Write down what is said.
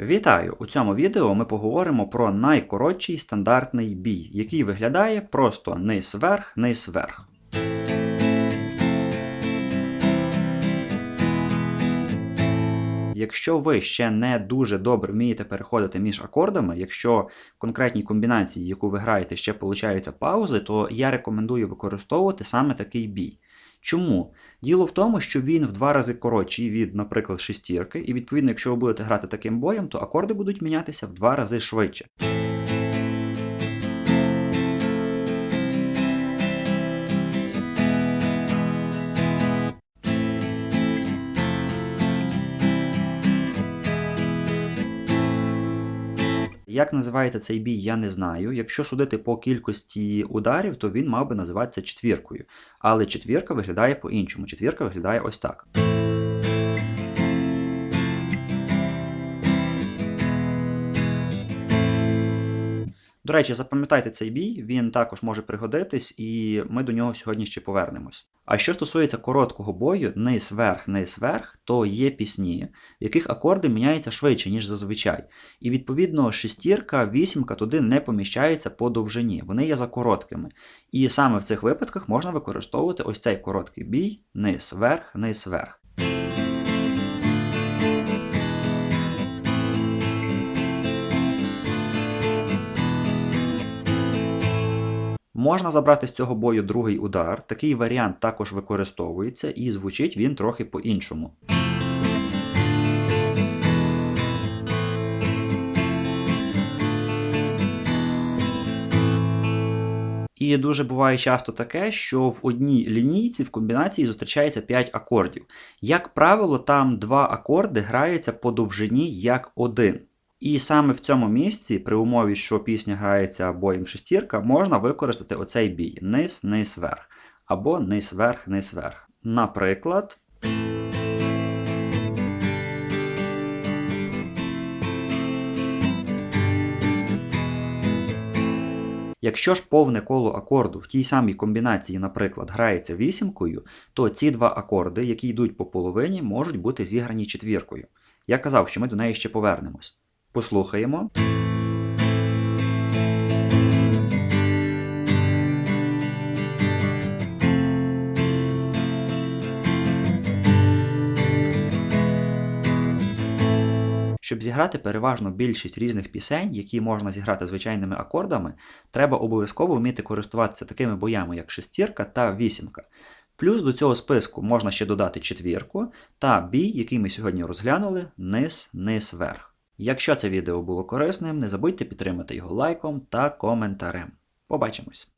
Вітаю! У цьому відео ми поговоримо про найкоротший стандартний бій, який виглядає просто низ вверх, низ вверх. Якщо ви ще не дуже добре вмієте переходити між акордами, якщо в конкретній комбінації, яку ви граєте, ще получаються паузи, то я рекомендую використовувати саме такий бій. Чому? Діло в тому, що він в два рази коротший від, наприклад, шестірки, і відповідно, якщо ви будете грати таким боєм, то акорди будуть мінятися в два рази швидше. Як називається цей бій, я не знаю. Якщо судити по кількості ударів, то він мав би називатися четвіркою. Але четвірка виглядає по-іншому. Четвірка виглядає ось так. До речі, запам'ятайте цей бій, він також може пригодитись, і ми до нього сьогодні ще повернемось. А що стосується короткого бою, низ верх, низ верх, то є пісні, в яких акорди міняються швидше, ніж зазвичай. І відповідно шестірка, вісімка туди не поміщаються по довжині, вони є за короткими. І саме в цих випадках можна використовувати ось цей короткий бій, низ верх, низ верх. Можна забрати з цього бою другий удар. Такий варіант також використовується і звучить він трохи по-іншому. І дуже буває часто таке, що в одній лінійці в комбінації зустрічається 5 акордів. Як правило, там два акорди граються по довжині як один. І саме в цьому місці, при умові, що пісня грається боєм шестірка, можна використати оцей бій низ, низ, верх. Або низ, верх, низ, верх. Наприклад. Якщо ж повне коло акорду в тій самій комбінації, наприклад, грається вісімкою, то ці два акорди, які йдуть по половині, можуть бути зіграні четвіркою. Я казав, що ми до неї ще повернемось. Послухаємо. Щоб зіграти переважно більшість різних пісень, які можна зіграти звичайними акордами, треба обов'язково вміти користуватися такими боями, як шестірка та вісімка. Плюс до цього списку можна ще додати четвірку та бій, який ми сьогодні розглянули, низ, низ, верх. Якщо це відео було корисним, не забудьте підтримати його лайком та коментарем. Побачимось!